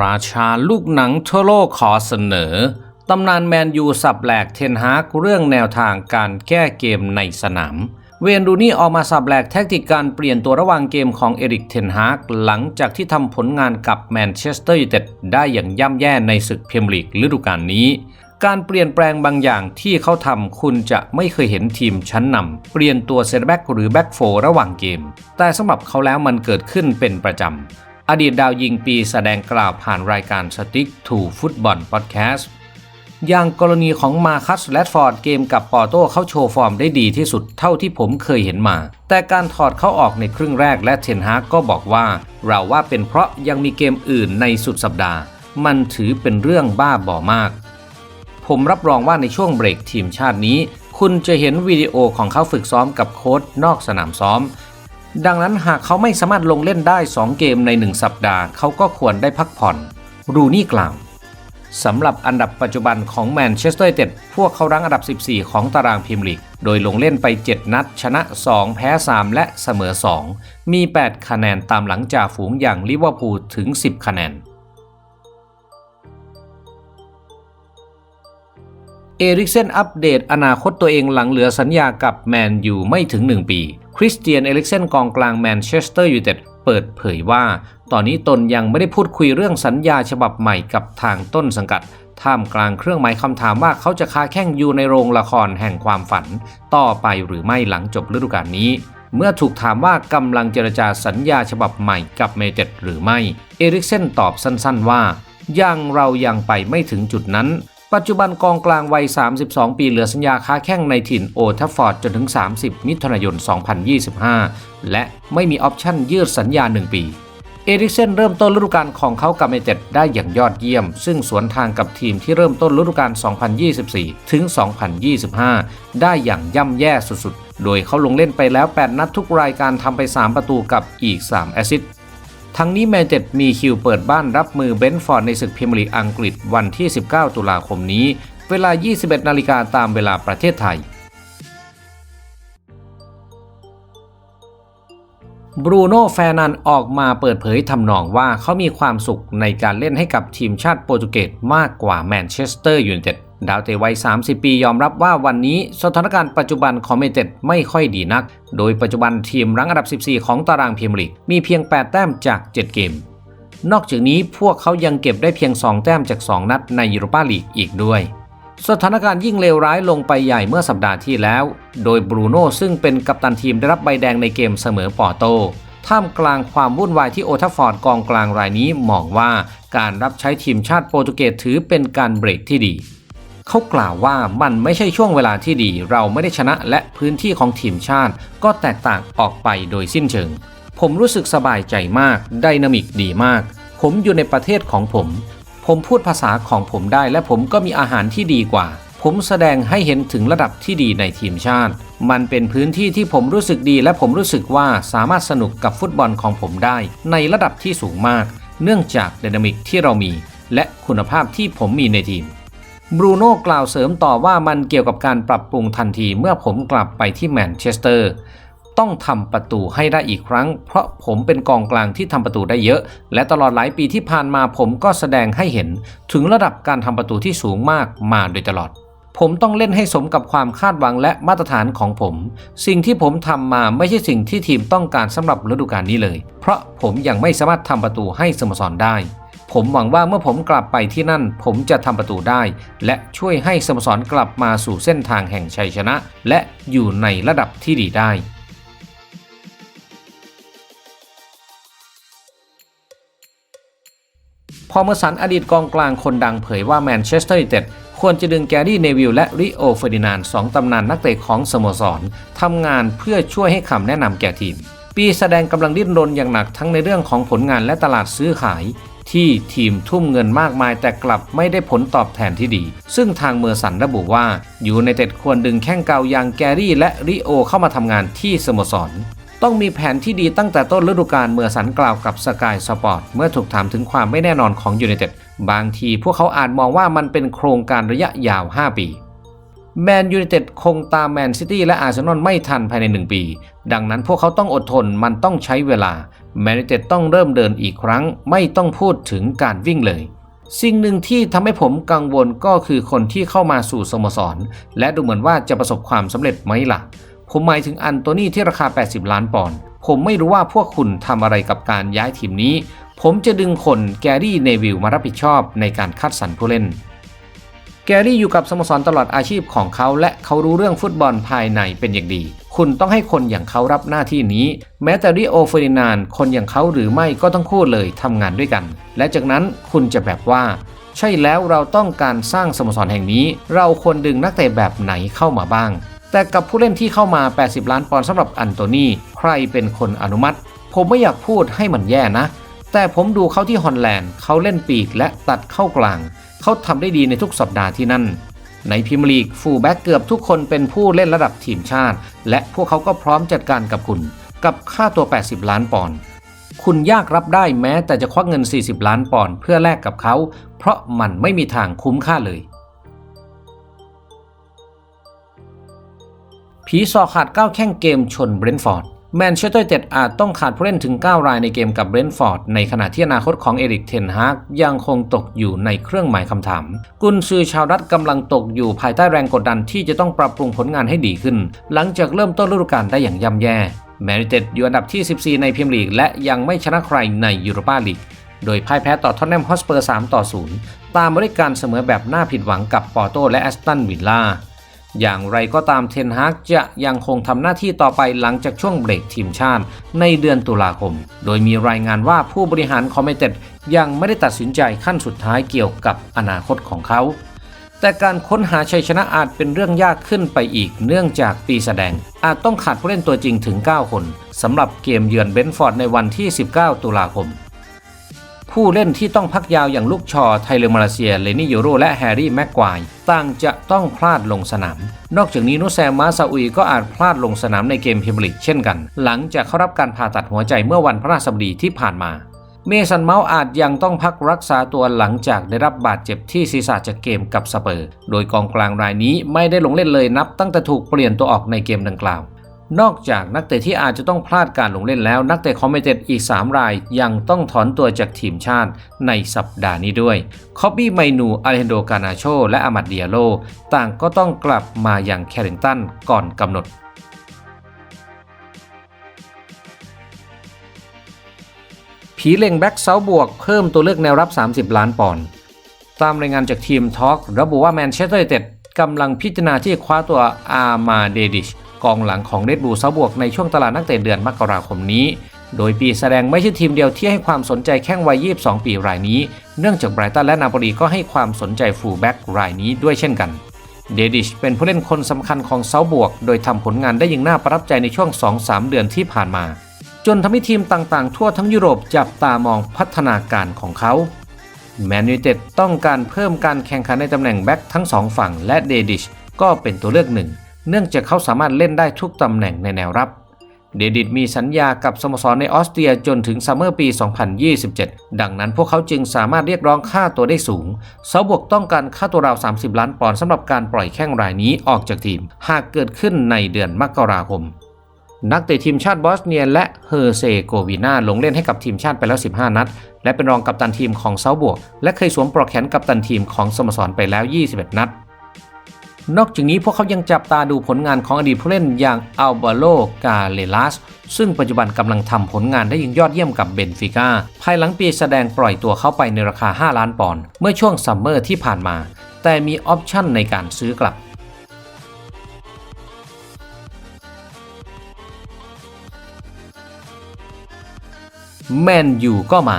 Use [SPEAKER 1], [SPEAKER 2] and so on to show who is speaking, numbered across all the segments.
[SPEAKER 1] ราชาลูกหนังทั่วโลกขอเสนอ ตำนานแมนยูสับแหลกเทนฮากเรื่องแนวทางการแก้เกมในสนาม เวนรูนี่ออกมาสับแหลกแทคติกการเปลี่ยนตัวระหว่างเกมของเอริกเทนฮากหลังจากที่ทำผลงานกับแมนเชสเตอร์ยูไนเต็ดได้อย่างย่ำแย่ในศึกเพรีเมียร์ลีกฤดูกาลนี้ การเปลี่ยนแปลงบางอย่างที่เขาทำคุณจะไม่เคยเห็นทีมชั้นนำเปลี่ยนตัวเซนแบ็กหรือแบ็กโฟระหว่างเกม แต่สำหรับเขาแล้วมันเกิดขึ้นเป็นประจำ อดีตดาวยิงปีแสดงกล่าวผ่านรายการ Stick to Football Podcast อย่างกรณีของมาคัสแรดฟอร์ดเกมกับปอโต้เขาโชว์ฟอร์มได้ดีที่สุดเท่าที่ผมเคยเห็นมา แต่การถอดเขาออกในครึ่งแรกและเทนฮากก็บอกว่า เราว่าเป็นเพราะยังมีเกมอื่นในสุดสัปดาห์ มันถือเป็นเรื่องบ้าบอมาก ผมรับรองว่าในช่วงเบรกทีมชาตินี้ คุณจะเห็นวิดีโอของเขาฝึกซ้อมกับโค้ชนอกสนามซ้อม ดังนั้นหากเขาไม่สามารถลงเล่นได้ 2 เกมใน 1 สัปดาห์ เขาก็ควรได้พักผ่อน รูนี่กล่าวสำหรับอันดับปัจจุบันของแมนเชสเตอร์ยูไนเต็ดพวกเขารั้งอันดับ 14 ของตารางพรีเมียร์ลีก โดยลงเล่นไป 7 นัด ชนะ 2 แพ้ 3 และเสมอ 2 มี 8 คะแนนตามหลังจ่าฝูงอย่างลิเวอร์พูลถึง 10 คะแนน เอริกเซนอัปเดตอนาคตตัวเองหลังเหลือสัญญากับแมนยูไม่ถึง 1 ปี คริสเตียนเอริกเซนกองกลางแมนเชสเตอร์ยูไนเต็ดเปิดเผยว่า ตอนนี้ตนยังไม่ได้พูดคุยเรื่องสัญญาฉบับใหม่กับทางต้นสังกัด ท่ามกลางเครื่องหมายคำถามว่าเขาจะค้าแข่งอยู่ในโรงละครแห่งความฝัน ต่อไปหรือไม่หลังจบฤดูกาลนี้ เมื่อถูกถามว่ากำลังเจรจาสัญญาฉบับใหม่กับเมเต็ดหรือไม่ เอริกเซนตอบสั้นๆว่ายังเรายังไปไม่ถึงจุดนั้น ปัจจุบันกองกลางวัย 32 ปีเหลือสัญญาค้าแข้งในถิ่นโอทัฟฟอร์ดจนถึง 30 มิถุนายน 2025 และไม่มีออปชั่นยืดสัญญา 1 ปี เอริกเซนเริ่มต้นฤดูกาลของเขากับเมเต็ดได้อย่างยอดเยี่ยม ซึ่งสวนทางกับทีมที่เริ่มต้นฤดูกาล 2024 ถึง 2025 ได้อย่างย่ำแย่สุดๆ โดยเขาลงเล่นไปแล้ว 8 นัดทุกรายการทำไป 3 ประตูกับอีก 3 แอสซิสต์ ทั้งนี้แมนเจ็ดมีคิวเปิดบ้านรับมือเบนฟอร์ดในศึกพรีเมียร์ลีกอังกฤษวันที่ 19 ตุลาคมนี้ เวลา 21 นาฬิกาตามเวลาประเทศไทยบรูโน่แฟร์นันออกมาเปิดเผยทำนองว่าเขามีความสุขในการเล่นให้กับทีมชาติโปรตุเกสมากกว่าแมนเชสเตอร์ยูไนเต็ด ดาวเตวัย 30 ปียอมรับว่าวันนี้สถานการณ์ปัจจุบันของเมเต็ดไม่ค่อยดีนัก โดยปัจจุบันทีมรั้งอันดับ 14 ของตารางพรีเมียร์ลีกมีเพียง 8 แต้มจาก 7 เกม นอกจากนี้พวกเขายังเก็บได้เพียง 2 แต้มจาก 2 นัดในยูโรปาลีกอีกด้วยสถานการณ์ยิ่งเลวร้ายลงไปใหญ่เมื่อสัปดาห์ที่แล้ว โดยบรูโน่ซึ่งเป็นกัปตันทีมได้รับใบแดงในเกมเสมอปอร์โต ท่ามกลางความวุ่นวายที่โอทัฟฟอร์ดกองกลางรายนี้มองว่าการรับใช้ทีมชาติโปรตุเกสถือเป็นการเบรกที่ดี เขากล่าวว่ามันไม่ใช่ช่วงเวลาที่ดี เราไม่ได้ชนะและพื้นที่ของทีมชาติ ก็แตกต่างออกไปโดยสิ้นเชิง ผมรู้สึกสบายใจมากไดนามิกดีมาก ผมอยู่ในประเทศของผม ผมพูดภาษาของผมได้และผมก็มีอาหารที่ดีกว่า ผมแสดงให้เห็นถึงระดับที่ดีในทีมชาติ มันเป็นพื้นที่ที่ผมรู้สึกดี และผมรู้สึกว่าสามารถสนุกกับฟุตบอลของผมได้ ในระดับที่สูงมาก เนื่องจากไดนามิกที่เรามี และคุณภาพที่ผมมีในทีม บรูโน่กล่าวเสริมต่อว่ามันเกี่ยวกับการปรับปรุงทันทีเมื่อผมกลับไปที่แมนเชสเตอร์ ต้องทำประตูให้ได้อีกครั้ง เพราะผมเป็นกองกลางที่ทำประตูได้เยอะ และตลอดหลายปีที่ผ่านมาผมก็แสดงให้เห็น ถึงระดับการทำประตูที่สูงมากมาโดยตลอด ผมต้องเล่นให้สมกับความคาดหวังและมาตรฐานของผม สิ่งที่ผมทำมาไม่ใช่สิ่งที่ทีมต้องการสำหรับฤดูกาลนี้เลย เพราะผมยังไม่สามารถทำประตูให้สโมสรได้ ผมหวังว่าเมื่อผมกลับไปที่นั่น ผมจะทำประตูได้ และช่วยให้สโมสรกลับมาสู่เส้นทางแห่งชัยชนะ และอยู่ในระดับที่ดีได้พอเมอร์สันอดีตกองกลางคนดังเผยว่าแมนเชสเตอร์ยูไนเต็ดควรจะดึงแกรี่เนวิลและริโอเฟอร์ดินานสองตำนานนักเตะของสโมสรทำงานเพื่อช่วยให้คำแนะนำแก่ทีม ปีแสดงกำลังดิ้นรนอย่างหนักทั้งในเรื่องของผลงานและตลาดซื้อขาย ที่ทีมทุ่มเงินมากมายแต่กลับไม่ได้ผลตอบแทนที่ดี ซึ่งทางเมอร์สันระบุว่าอยูไนเต็ดควรดึงแข้งเก่าอย่างแกรี่และริโอเข้ามาทำงานที่สโมสรต้องมีแผนที่ดีตั้งแต่ต้นฤดูกาลเมื่อสันกล่าวกับสกายสปอร์ตเมื่อถูกถามถึงความไม่แน่นอนของยูไนเต็ดบางทีพวกเขาอาจมองว่ามันเป็นโครงการระยะยาว 5 ปี แมนยูไนเต็ดคงตามแมนซิตี้และอาร์เซนอลไม่ทันภายใน 1 ปี ดังนั้นพวกเขาต้องอดทนมันต้องใช้เวลา แมนยูเต็ดต้องเริ่มเดินอีกครั้ง ไม่ต้องพูดถึงการวิ่งเลย สิ่งหนึ่งที่ทำให้ผมกังวลก็คือคนที่เข้ามาสู่สโมสร และดูเหมือนว่าจะประสบความสำเร็จไหมล่ะ ผมหมายถึงอันโตนี่ที่ราคา 80 ล้านปอนด์ผมไม่รู้ว่าพวกคุณทำอะไรกับการย้ายทีมนี้ ผมจะดึงคนแกรี่เนวิลมารับผิดชอบในการคัดสรรผู้เล่นแกรี่อยู่กับสโมสรตลอดอาชีพของเขาและเขารู้เรื่องฟุตบอลภายในเป็นอย่างดี คุณต้องให้คนอย่างเขารับหน้าที่นี้ แม้แต่ริโอเฟอรินานคนอย่างเขาหรือไม่ก็ต้องคู่เลยทำงานด้วยกัน และจากนั้นคุณจะแบบว่า ใช่แล้วเราต้องการสร้างสโมสรแห่งนี้ เราควรดึงนักเตะแบบไหนเข้ามาบ้าง แต่กับผู้เล่นที่เข้ามา 80 ล้านปอนด์สำหรับอันโตนีใครเป็นคนอนุมัติ ผมไม่อยากพูดให้มันแย่นะ แต่ผมดูเขาที่ฮอลแลนด์เขาเล่นปีกและตัดเข้ากลาง เขาทำได้ดีในทุกสัปดาห์ที่นั่น ในพรีเมียร์ลีกฟูลแบ็กเกือบทุกคนเป็นผู้เล่นระดับทีมชาติ และพวกเขาก็พร้อมจัดการกับคุณ กับค่าตัว 80 ล้านปอนด์คุณยากรับได้แม้แต่จะควักเงิน 40 ล้านปอนด์เพื่อแลกกับเขา เพราะมันไม่มีทางคุ้มค่าเลยผีสอขาดก้าวแข้งเกมชนเบรนท์ฟอร์ด แมนเชสเตอร์ยูไนเต็ดอาจต้องขาดผู้เล่นถึง 9 รายในเกมกับเบรนท์ฟอร์ด ในขณะที่อนาคตของเอริกเทนฮากยังคงตกอยู่ในเครื่องหมายคำถาม กุนซือชาวรัฐกำลังตกอยู่ภายใต้แรงกดดันที่จะต้องปรับปรุงผลงานให้ดีขึ้น หลังจากเริ่มต้นฤดูกาลได้อย่างย่ำแย่แมนยูไนเต็ดอยู่อันดับที่ 14 ในพรีเมียร์ลีกและยังไม่ชนะใครในยูโรปาลีกโดยพ่ายแพ้ต่อท็อตแนมฮอสเปอร์3ต่อ0ตามบริการเสมอแบบน่าผิดหวังกับปอร์โตและแอสตันวิลล่า อย่างไรก็ตามเทนฮากจะยังคงทำหน้าที่ต่อไปหลังจากช่วงเบรกทีมชาติ ในเดือนตุลาคม โดยมีรายงานว่าผู้บริหารคอมเมเต็ดยังไม่ได้ตัดสินใจขั้นสุดท้ายเกี่ยวกับอนาคตของเขา แต่การค้นหาชัยชนะอาจเป็นเรื่องยากขึ้นไปอีก เนื่องจากปีแสดง อาจต้องขาดผู้เล่นตัวจริงถึง 9 คนสำหรับเกมเยือนเบนฟอร์ดในวันที่ 19 ตุลาคม ผู้เล่นที่ต้องพักยาวอย่างลูกชอ ไทเลอร์มาเลเซีย เลนี่ยูโร และแฮร์รี่แม็กควายต่างจะต้องพลาดลงสนาม นอกจากนี้นุแซมมาซาอุยก็อาจพลาดลงสนามในเกมพรีเมียร์ลีกเช่นกัน หลังจากเข้ารับการผ่าตัดหัวใจเมื่อวันพฤหัสบดีที่ผ่านมา เมสันเมาส์อาจยังต้องพักรักษาตัวหลังจากได้รับบาดเจ็บที่ศีรษะจากเกมกับสเปอร์ โดยกองกลางรายนี้ไม่ได้ลงเล่นเลยนับตั้งแต่ถูกเปลี่ยนตัวออกในเกมดังกล่าว นอกจากนักเตะที่อาจจะต้องพลาดการลงเล่นแล้ว นักเตะคอมเมเต็ดอีก 3 รายยังต้องถอนตัวจากทีมชาติในสัปดาห์นี้ด้วย คอบบี้ไมนูอาเลนโดกานาโช และอามัดเดียโล ต่างก็ต้องกลับมาอย่างแคริงตันก่อนกำหนดผีเล็งแบ็กเซาบวกเพิ่มตัวเลือกแนวรับ 30 ล้านปอนด์ตามรายงานจากทีมทอล์กระบุว่าแมนเชสเตอร์เต็ดกำลังพิจารณาที่คว้าตัวอามาเดดิช กองหลังของเรดบูลเซาบวกในช่วงตลาดนักเตะเดือนมกราคมนี้ โดยปีแสดงไม่ใช่ทีมเดียวที่ให้ความสนใจแข้งวัย 22 ปีรายนี้ เนื่องจากไบรตันและนาโปลีก็ให้ความสนใจฟูลแบ็กรายนี้ด้วยเช่นกันเดดิชเป็นผู้เล่นคนสำคัญของเซาบวก โดยทำผลงานได้ย่งน่าประทับใจในช่วง 2-3 เดือนที่ผ่านมา จนทำให้ทีมต่างๆ ทั่วทั้งยุโรปจับตามองพัฒนาการของเขา แมนยูเต็ดต้องการเพิ่มการแข่งขันในตำแหน่งแบ็กทั้งสองฝั่งและเดดิชก็เป็นตัวเลือกหนึ่ง เนื่องจากเขาสามารถเล่นได้ทุกตำแหน่งในแนวรับ เดดิชมีสัญญากับสโมสรในออสเตรียจนถึงซัมเมอร์ปี 2027 ดังนั้นพวกเขาจึงสามารถเรียกร้องค่าตัวได้สูงเซาบวกต้องการค่าตัวราว 30 ล้านปอนด์สำหรับการปล่อยแข้งรายนี้ออกจากทีม หากเกิดขึ้นในเดือนมกราคมนักเตะทีมชาติบอสเนียและเฮอร์เซโกวีนาลงเล่นให้กับทีมชาติไปแล้ว 15 นัด และเป็นรองกัปตันทีมของเซาบวก และเคยสวมปลอกแขนกัปตันทีมของสโมสรไปแล้ว 21 นัด นอกจากนี้พวกเขายังจับตาดูผลงานของอดีตผู้เล่นอย่างอัลบาโลกาเลลัสซึ่งปัจจุบันกำลังทำผลงานได้อย่างยอดเยี่ยมกับเบนฟิก้าภายหลังปีแสดงปล่อยตัวเข้าไปในราคา 5 ล้านปอนด์เมื่อช่วงซัมเมอร์ที่ผ่านมา แต่มีออปชั่นในการซื้อกลับแมนยูก็มา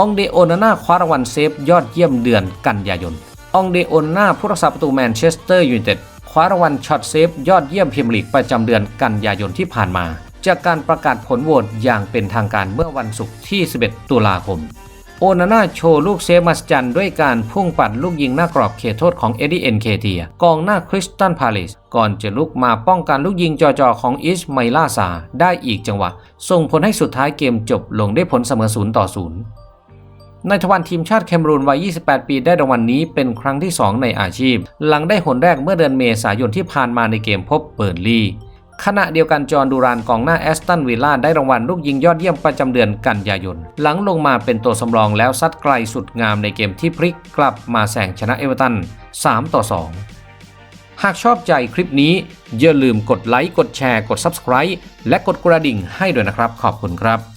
[SPEAKER 1] องเดโอนาน่าคว้ารางวัลเซฟยอดเยี่ยมเดือนกันยายน องเดโอนาน่าผู้รักษาประตูแมนเชสเตอร์ยูไนเต็ดคว้ารางวัลช็อตเซฟยอดเยี่ยมพรีเมียร์ลีกประจำเดือนกันยายนที่ผ่านมา จากการประกาศผลโหวตอย่างเป็นทางการเมื่อวันศุกร์ที่ 11 ตุลาคม โอนาน่าโชว์ลูกเซฟมหัศจรรย์ด้วยการพุ่งปัดลูกยิงหน้ากรอบเขตโทษของเอ็ดดี้เอ็นเคเทียกองหน้าคริสตันพาเลสก่อนจะลุกมาป้องกันลูกยิงจอๆของอิสไมล่าซาได้อีกจังหวะ ส่งผลให้สุดท้ายเกมจบลงด้วยผลเสมอ0ต่อ0ในทวันทีมชาติแคมรูนวัย 28 ปีได้รางวัลนนี้เป็นครั้งที่ 2 ในอาชีพ หลังได้หนแรกเมื่อเดือนเมษายนที่ผ่านมาในเกมพบเบิร์นลีขณะเดียวกันจอห์ดูรานกองหน้าแอสตันวิลล่าได้รางวัลลูกยิงยอดเยี่ยมประจำเดือนกันยายน หลังลงมาเป็นตัวสำรองแล้วซัดไกลสุดงามในเกมที่พลิกกลับมาแซงชนะเอเวอร์ตัน 3 ต่อ 2 หากชอบใจคลิปนี้ อย่าลืมกดไลค์ กดแชร์ กด Subscribe และกดกระดิ่งให้ด้วยนะครับ ขอบคุณครับ